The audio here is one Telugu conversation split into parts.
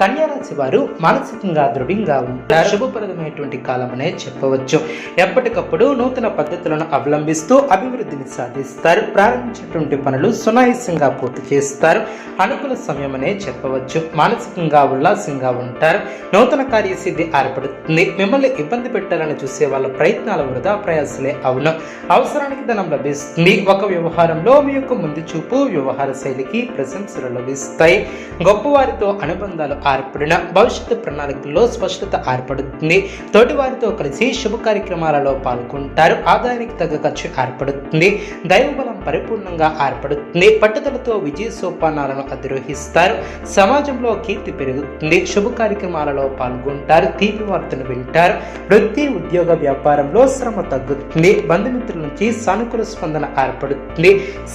కన్యారాశి వారు మానసికంగా దృఢంగా ఉంటారు. శుభప్రదమైనటువంటి కాలమనే చెప్పవచ్చు. ఎప్పటికప్పుడు నూతన పద్ధతులను అవలంబిస్తూ అభివృద్ధిని సాధిస్తారు. ప్రారంభించినటువంటి పనులు సునాయాసంగా పూర్తి చేస్తారు. అనుకూల సమయమనే చెప్పవచ్చు. మానసికంగా ఉల్లాసంగా ఉంటారు. నూతన కార్యసిద్ధి ఏర్పడుతుంది. మిమ్మల్ని ఇబ్బంది పెట్టాలని చూసే వాళ్ళ ప్రయత్నాల వృధా ప్రయాసలే అవును. అవసరానికి ధనం లభిస్తుంది. ఒక వ్యవహారంలో మీ యొక్క ముందు చూపు వ్యవహార శైలికి ప్రశంసలు లభిస్తాయి. గొప్పవారితో అనుబంధాలు ఏర్పడిన భవిష్యత్తు ప్రణాళికల్లో స్పష్టత ఏర్పడుతుంది. తోటి వారితో కలిసి శుభ కార్యక్రమాలలో పాల్గొంటారు. ఆదాయానికి తగ్గ ఖర్చు ఏర్పడుతుంది. దైవబలం పరిపూర్ణంగా ఏర్పడుతుంది. పట్టుదలతో విజయ సోపానాలను అధిరోహిస్తారు. సమాజంలో కీర్తి పెరుగుతుంది. శుభ కార్యక్రమాలలో పాల్గొంటారు. తీపి వార్తను వింటారు. వృత్తి ఉద్యోగ వ్యాపారంలో శ్రమ తగ్గుతుంది. బంధుమిత్రుల నుంచి సానుకూల స్పందన ఏర్పడుతుంది.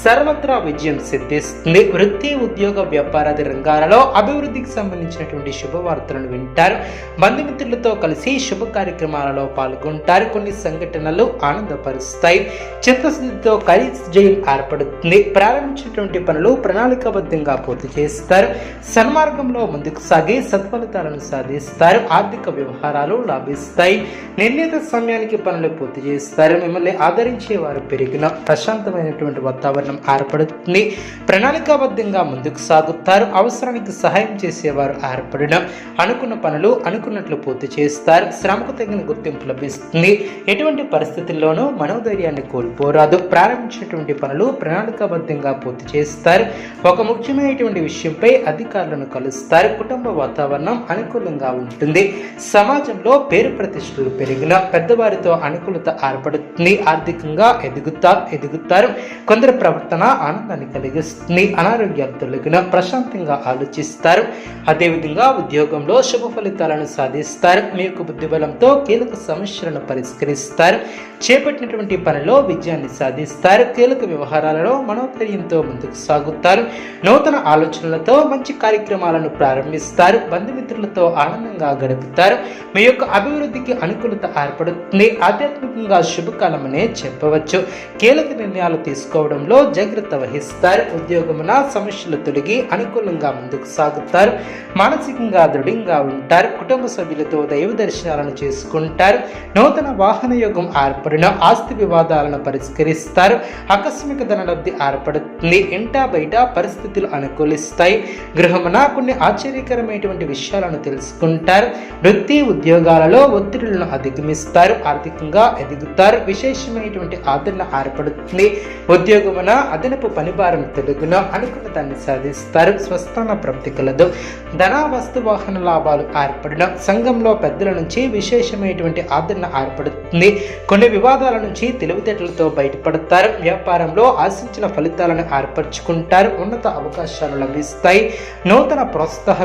సర్వత్రా విజయం సిద్ధిస్తుంది. వృత్తి ఉద్యోగ వ్యాపారాది రంగాలలో అభివృద్ధికి సంబంధించిన సంబంధించినటువంటి శుభవార్తలను వింటారు. బంధుమిత్రులతో కలిసి శుభ కార్యక్రమాలలో పాల్గొంటారు. కొన్ని సంఘటనలు ఆనందపరుస్తాయి. చిత్తశుద్ధితో ఖరీదు జైలు ఏర్పడుతుంది. ప్రారంభించినటువంటి పనులు ప్రణాళికాబద్ధంగా పూర్తి చేస్తారు. సన్మార్గంలో ముందుకు సాగి సత్ఫలితాలను సాధిస్తారు. ఆర్థిక వ్యవహారాలు లాభిస్తాయి. నిర్ణీత సమయానికి పనులు పూర్తి చేస్తారు. మిమ్మల్ని ఆదరించే వారు పెరిగిన ప్రశాంతమైనటువంటి వాతావరణం ఏర్పడుతుంది. ప్రణాళికాబద్ధంగా ముందుకు సాగుతారు. అవసరానికి సహాయం చేసేవారు ఏర్పడడం అనుకున్న పనులు అనుకున్నట్లు పూర్తి చేస్తారు. శ్రమకు తగిన గుర్తింపు లభిస్తుంది. ఎటువంటి పరిస్థితుల్లోనూ మనోధైర్యాన్ని కోల్పోరాదు. ప్రారంభించినటువంటి పనులు ప్రణాళికాబద్ధంగా పూర్తి చేస్తారు. ఒక ముఖ్యమైనటువంటి విషయంపై అధికారులను కలుస్తారు. కుటుంబ వాతావరణం అనుకూలంగా ఉంటుంది. సమాజంలో పేరు ప్రతిష్టలు పెరిగిన పెద్దవారితో అనుకూలత ఏర్పడుతుంది. ఆర్థికంగా ఎదుగుతా ఎదుగుతారు. కొందరి ప్రవర్తన ఆనందాన్ని కలిగిస్తుంది. అనారోగ్యాలు తొలగిన ప్రశాంతంగా ఆలోచిస్తారు. అదే విధంగా ఉద్యోగంలో శుభ ఫలితాలను సాధిస్తారు. మీ యొక్క బుద్ధిబలంతో కీలక సమస్యలను పరిష్కరిస్తారు. చేపట్టినటువంటి పనిలో విజయాన్ని సాధిస్తారు. కీలక వ్యవహారాలలో మనోధైర్యంతో ముందుకు సాగుతారు. నూతన ఆలోచనలతో మంచి కార్యక్రమాలను ప్రారంభిస్తారు. బంధుమిత్రులతో ఆనందంగా గడుపుతారు. మీ యొక్క అభివృద్ధికి అనుకూలత ఏర్పడుతుంది. ఆధ్యాత్మికంగా శుభకాలమనే చెప్పవచ్చు. కీలక నిర్ణయాలు తీసుకోవడంలో జాగ్రత్త వహిస్తారు. ఉద్యోగమున సమస్యలు తొలగి అనుకూలంగా ముందుకు సాగుతారు. మానసికంగా దృఢంగా ఉంటారు. కుటుంబ సభ్యులతో దైవ దర్శనాలను చేసుకుంటారు. నూతన వాహన యోగం ఏర్పడిన ఆస్తి వివాదాలను పరిష్కరిస్తారు. ఆకస్మిక ధనలబ్ధి ఏర్పడుతుంది. ఇంటా బయట పరిస్థితులు అనుకూలిస్తాయి. గృహమున కొన్ని ఆశ్చర్యకరమైనటువంటి విషయాలను తెలుసుకుంటారు. వృత్తి ఉద్యోగాలలో ఒత్తిడులను అధిగమిస్తారు. ఆర్థికంగా ఎదుగుతారు. విశేషమైనటువంటి ఆదరణ ఏర్పడుతుంది. ఉద్యోగమున అదనపు పనిభారం తెలుగున అనుకున్న దాన్ని సాధిస్తారు. స్వస్థాన ప్రాప్తి కలదు. ధన వస్తు వాహన లాభాలు ఏర్పడిన సంఘంలో పెద్దల నుంచి విశేషమైనటువంటి ఆదరణ ఏర్పడుతుంది. కొన్ని వివాదాల నుంచి తెలివితేటలతో బయటపడతారు. వ్యాపారంలో ఆశించిన ఫలితాలను ఏర్పరచుకుంటారు. ఉన్నత అవకాశాలు లభిస్తాయి. నూతన ప్రోత్సాహ